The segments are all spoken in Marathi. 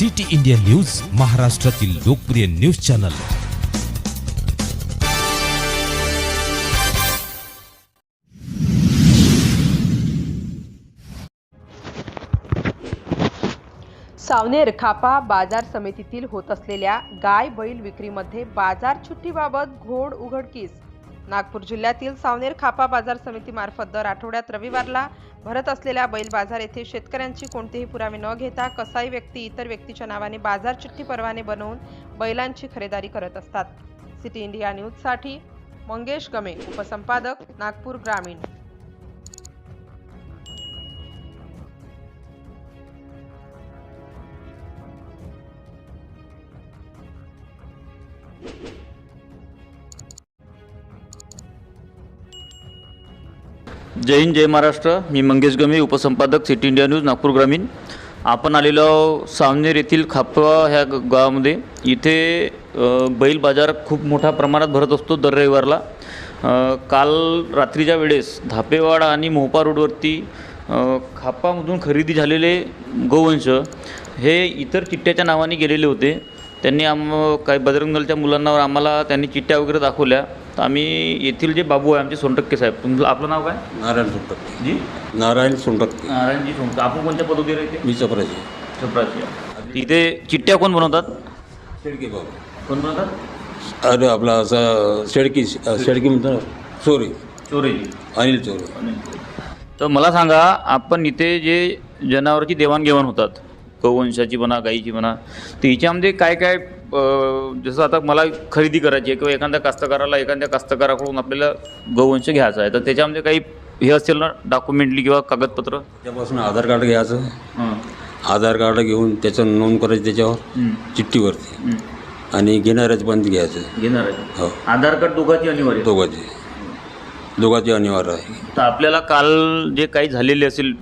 सिटी इंडिया न्यूज महाराष्ट्रातील लोकप्रिय न्यूज चॅनल. सावनेर खापा बाजार समितीतील होत असलेल्या गाय बैल विक्रीमध्ये बाजार छुट्टीबाबत घोड उघडकीस. नागपूर जिल्ह्यातील सावनेर खापा बाजार समितीमार्फत दर आठवड्यात रविवारला भरत असलेल्या बैल बाजार येथे शेतकऱ्यांची कोणतेही पुरावे न घेता कसाई व्यक्ती इतर व्यक्तीच्या नावाने बाजार चिठ्ठी परवाने बनवून बैलांची खरेदी करत असतात. सिटी इंडिया न्यूजसाठी मंगेश गमे उपसंपादक नागपूर ग्रामीण. जय हिंद जय महाराष्ट्र. मी मंगेश गमे उपसंपादक सिटी इंडिया न्यूज नागपूर ग्रामीण. आपण आलेलो सावनेर येथील खापवा ह्या ग- गावामध्ये. इथे बैल बाजार खूप मोठ्या प्रमाणात भरत असतो दर रविवारला. काल रात्रीच्या वेळेस धापेवाडा आणि मोहपा रोडवरती खापामधून खरेदी झालेले गोवंश हे इतर चिठ्ठ्याच्या नावाने गेलेले होते. त्यांनी आम काही बजरंग दलच्या मुलांना आम्हाला त्यांनी चिठ्ठ्या वगैरे दाखवल्या. तर आम्ही येथील जे बाबू आहे आमचे सोनटक्के साहेब तुमचं आपलं नाव काय? नारायण सोनटक्के. जी? नारायण सोनटक्के. नारायणजी सोनटक्के. आपण कोणत्या पदवीत येते मी चपराचे चपराची इथे चिठ्ठ्या कोण बनवतात? शेडके बाबा. कोण बनवतात? अरे आपला असा शेडकी शेडकी म्हणतो ना चोरी. चोरेजी अनिल चोरी. तर मला सांगा आपण इथे जे जनावरांची देवाणघेवाण होतात गौवंशाची म्हणा गाईची म्हणा तर हिच्यामध्ये काय काय जसं आता मला खरेदी करायची आहे किंवा एखाद्या कास्तकाराला एखाद्या कास्तकाराकडून आपल्याला गौवंश घ्यायचा आहे तर त्याच्यामध्ये काही हे असेल ना डॉक्युमेंटली किंवा कागदपत्र? त्यापासून आधार कार्ड घ्यायचं. आधार कार्ड घेऊन त्याचं नोंद करायची त्याच्यावर. चिठ्ठीवरती. आणि घेणाऱ्याचं पण घ्यायचं. घेणार हो. आधार कार्ड दोघांची अनिवार्य. दोघांचे. दोघांचे अनिवार्य आहे. तर आपल्याला काल जे काही झालेले असेल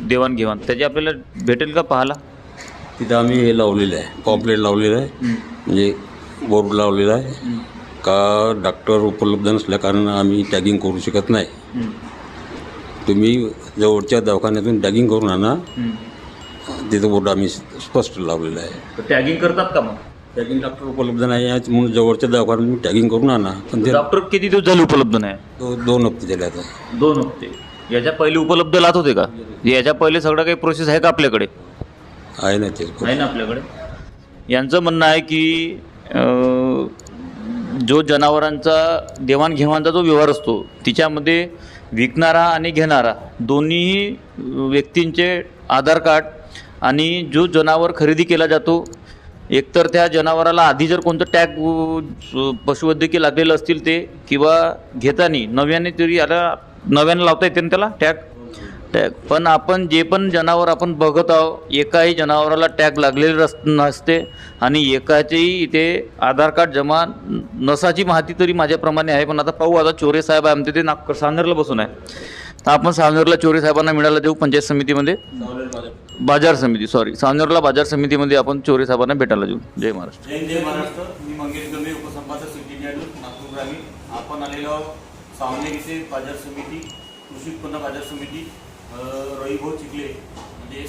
देवाणघेवाण त्याची आपल्याला भेटेल का पाहायला? तिथं आम्ही हे लावलेलं आहे. पॉम्पलेट लावलेलं आहे. म्हणजे बोर्ड लावलेला आहे. का डॉक्टर उपलब्ध नसल्या कारण आम्ही टॅगिंग करू शकत नाही. तुम्ही जवळच्या दवाखान्यातून टॅगिंग करून आणा. तिथं बोर्ड आम्ही स्पष्ट लावलेलं आहे. टॅगिंग करतात का मग? टॅगिंग डॉक्टर उपलब्ध नाही आहे. म्हणून जवळच्या दवाखान्यात मी टॅगिंग करून आणा. पण ते डॉक्टर किती दिवस झाले उपलब्ध नाही? दो- दोन हप्ते झाले आता. दोन हप्ते. याच्या पहिले उपलब्ध लात होते का? याच्या पहिले सगळं काही प्रोसेस आहे का आपल्याकडे? आहे ना ते आहे ना आपल्याकडे? यांचं म्हणणं आहे की अं, जो जनावरांचा देवाणघेवाणचा जो व्यवहार असतो तिच्यामध्ये विकणारा आणि घेणारा दोन्ही व्यक्तींचे आधार कार्ड आणि जो जनावर खरेदी केला जातो एकतर त्या जनावराला आधी जर कोणतं टॅग पशुवैद्यकीय लागलेलं असतील ते किंवा घेताना नव्याने तरी आता नव्याने लावता येते ना त्याला टॅग? टॅग. पण आपण जे पण जनावर आपण बघत आहोत एकाही जनावराला टॅग लागलेले रस नसते आणि एकाचेही इथे आधार कार्ड जमा नसाची माहिती तरी माझ्याप्रमाणे आहे. पण आता पाहू आता चोरे साहेब आहे आमचे ते नागपूर सावनेरला बसून आहे. तर आपण सावनेरला चोरे साहेबांना मिळायला देऊ पंचायत समितीमध्ये. बाजार समिती सॉरी सावनेरला बाजार समितीमध्ये आपण चोरे साहेबांना भेटायला देऊ. जय महाराष्ट्र. जय जय महाराष्ट्र. मी मंगेश गमे उपसंपादक सिटी नागपूर ग्रामीण. आपण आलेलो सावनेर इथे बाजार समिती कृषी उत्पन्न बाजार समिती. रविभाऊ चिखले म्हणजे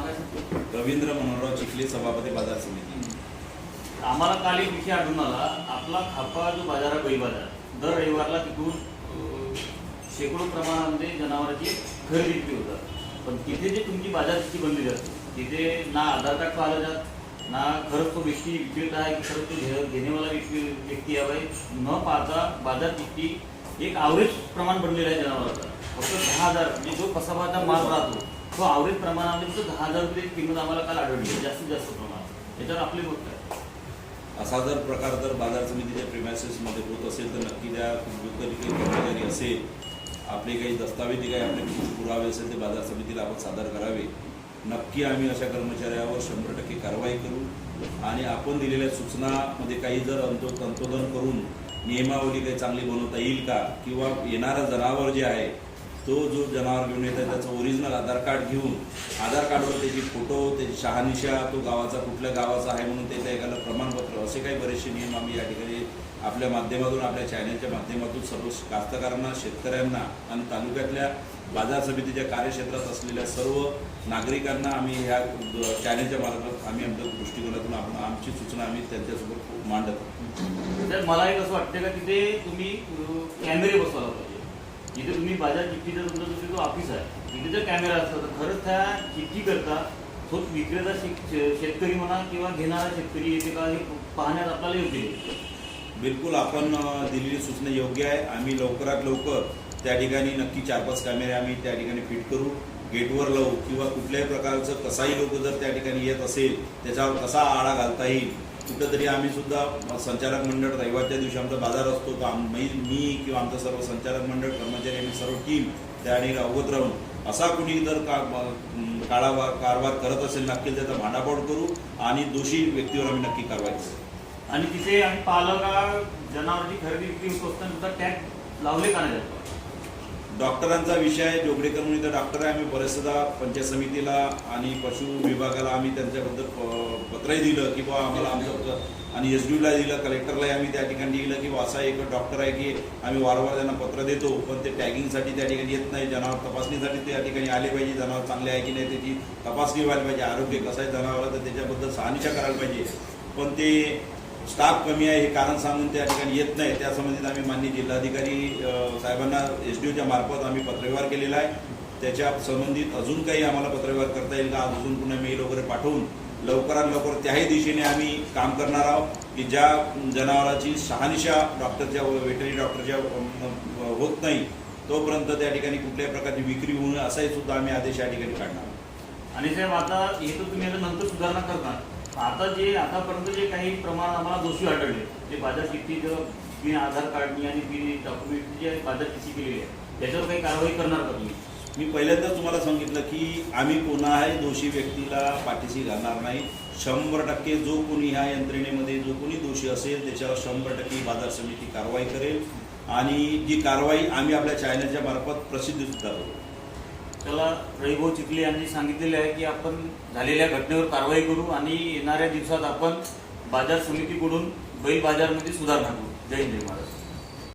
काय सांगतो? रवींद्र मनोहरराव चिखले सभापती बाजार समिती. आम्हाला काल एक विषय आढळून आला. आपला खापा जो बाजार आहे बाजार दर रविवारला तिथून शेकडो प्रमाणामध्ये जनावरांची खरेदी विक्री होतात पण तिथे जे तुमची बाजार चिठ्ठी बनली जाते तिथे ना आधार कार्ड पाहिलं जात ना खरंच तो व्यक्ती विक्रेता आहे की खरंच तो घेणेवाला व्यक्ती व्यक्ती आहे न पाहता बाजार चिठ्ठी एक आवरेज प्रमाण बनलेलं आहे जनावरांचा. फक्त दहा हजार म्हणजे जो कसाबाचा माल राहतो तो आवरेज प्रमाणामध्ये फक्त दहा हजार रुपये किंमत आम्हाला काल आढळली. म्हणजे जास्तीत जास्त प्रमाणात. याच्यावर आपले मत काय असा जर प्रकार जर बाजार समितीच्या प्रिमायसेसमध्ये होत असेल तर नक्की त्या कुठली काही कर्मचारी असेल आपले काही दस्तावेजी काही आपले पुरावे असेल ते बाजार समितीला आपण सादर करावे. नक्की आम्ही अशा कर्मचाऱ्यावर शंभर टक्के कारवाई करू. आणि आपण दिलेल्या सूचनामध्ये काही जर अंतो तंतोधन करून नियमावली काही चांगली बनवता येईल का? किंवा येणारं जनावर जे आहे तो जो जनावर घेऊन येत आहे त्याचं ओरिजिनल आधार कार्ड घेऊन आधार कार्डवर त्याची फोटो त्याची शहानिशा तो गावाचा कुठल्या गावाचा आहे म्हणून त्याच्या एखादं प्रमाणपत्र असे काही बरेचसे नियम आम्ही या ठिकाणी आपल्या माध्यमातून आपल्या चॅनलच्या माध्यमातून सर्व कास्तकारांना शेतकऱ्यांना आणि तालुक्यातल्या बाजार समितीच्या कार्यक्षेत्रात असलेल्या सर्व नागरिकांना आम्ही ह्या चॅनेलच्या मार्फत आम्ही आमच्या दृष्टिकोनातून आपण आमची सूचना आम्ही त्यांच्यासोबत मांडत आहोत. तर मला एक असं वाटतं का तिथे तुम्ही कॅमेरे बसवायला पाहिजे. जिथे तुम्ही बाजार चिठ्ठीचा तुमचा जो जो ऑफिस आहे तिथे जर कॅमेरा असतो तर खरंच त्या चिठ्ठी करता? तो विक्रेता शेतकरी म्हणा किंवा घेणारा शेतकरी येते का हे पाहण्यात आपल्याला योग्य आहे बिलकुल आपण दिलेली सूचना योग्य आहे. आम्ही लवकरात लवकर त्या ठिकाणी नक्की चार पाच कॅमेरे आम्ही त्या ठिकाणी फिट करू. गेटवर लावू किंवा कुठल्याही प्रकारचं कसाही लोक जर त्या ठिकाणी येत असेल त्याच्यावर कसा आळा घालता येईल कुठंतरी आम्ही सुद्धा संचालक मंडळ रविवारच्या दिवशी आमचा बाजार असतो तर आम्ही मी किंवा आमचं सर्व संचालक मंडळ कर्मचारी आम्ही सर्व टीम त्या ठिकाणी अवगत राहून असा कुणी जर का काळा काळावा कारभार करत असेल नक्की त्याचा भांडाफोड करू आणि दोषी व्यक्तीवर आम्ही नक्की कारवाई करू. आणि तिथे आम्ही पालक जनावरांची खरेदी विक्री होत असताना सुद्धा टॅग लावले का नाही? डॉक्टरांचा विषय आहे जोगडेकर म्हणून इथं डॉक्टर आहे आम्ही बरेचदा पंचायत समितीला आणि पशु विभागाला आम्ही त्यांच्याबद्दल पत्रही दिलं की बुवा आम्हाला आमचं आणि एस डीला दिलं कलेक्टरलाही आम्ही त्या ठिकाणी दिलं की असा एक डॉक्टर आहे की आम्ही वारंवार त्यांना पत्र देतो पण ते टॅगिंगसाठी त्या ठिकाणी येत नाही जनावर तपासणीसाठी त्या ठिकाणी आले पाहिजे जनावर चांगले आहे की नाही त्याची तपासणी व्हायला पाहिजे आरोग्य कसं आहे जनावराचं तर त्याच्याबद्दल सहानिशा करायला पाहिजे. पण ते स्टाफ कमी आहे हे कारण सांगून त्या ठिकाणी येत नाही. त्या संबंधित आम्ही माननीय जिल्हाधिकारी साहेबांना एस डी ओच्या मार्फत आम्ही पत्रव्यवहार केलेला आहे. त्याच्या संबंधित अजून काही आम्हाला पत्रव्यवहार करता येईल का अजून पुन्हा मेल वगैरे पाठवून लवकरात लवकर त्याही दिशेने आम्ही काम करणार आहोत की ज्या जनावराची शहानिशा डॉक्टरच्या वेटरी डॉक्टरच्या होत नाही तोपर्यंत त्या ठिकाणी कुठल्याही प्रकारची विक्री होऊ नये असाही सुद्धा आम्ही आदेश या ठिकाणी काढणार आणि साहेब आता हे तर तुम्ही आता नंतर सुधारणा करणार. आता जे आतापर्यंत जे काही प्रमाण आम्हाला दोषी आढळले जे बाजार चिठ्ठी बिन आधार कार्डनी आणि बिन डॉक्युमेंट जे बाजार किती केलेली आहे त्याच्यावर काही कारवाई करणार का तुम्ही? मी पहिल्यांदा तुम्हाला सांगितलं की आम्ही कोणाही दोषी व्यक्तीला पाठीशी घालणार नाही. शंभर टक्के जो कोणी ह्या यंत्रणेमध्ये जो कोणी दोषी असेल त्याच्यावर शंभर टक्के बाजार समिती कारवाई करेल. आणि जी कारवाई आम्ही आपल्या चॅनलच्या मार्फत प्रसिद्धसुद्धा करू त्याला रविभाऊ चिखले यांनी सांगितलेले आहे की आपण झालेल्या घटनेवर कारवाई करू आणि येणाऱ्या दिवसात आपण बाजार समितीकडून बैल बाजारमध्ये सुधारणा करू. जय हिंद महाराज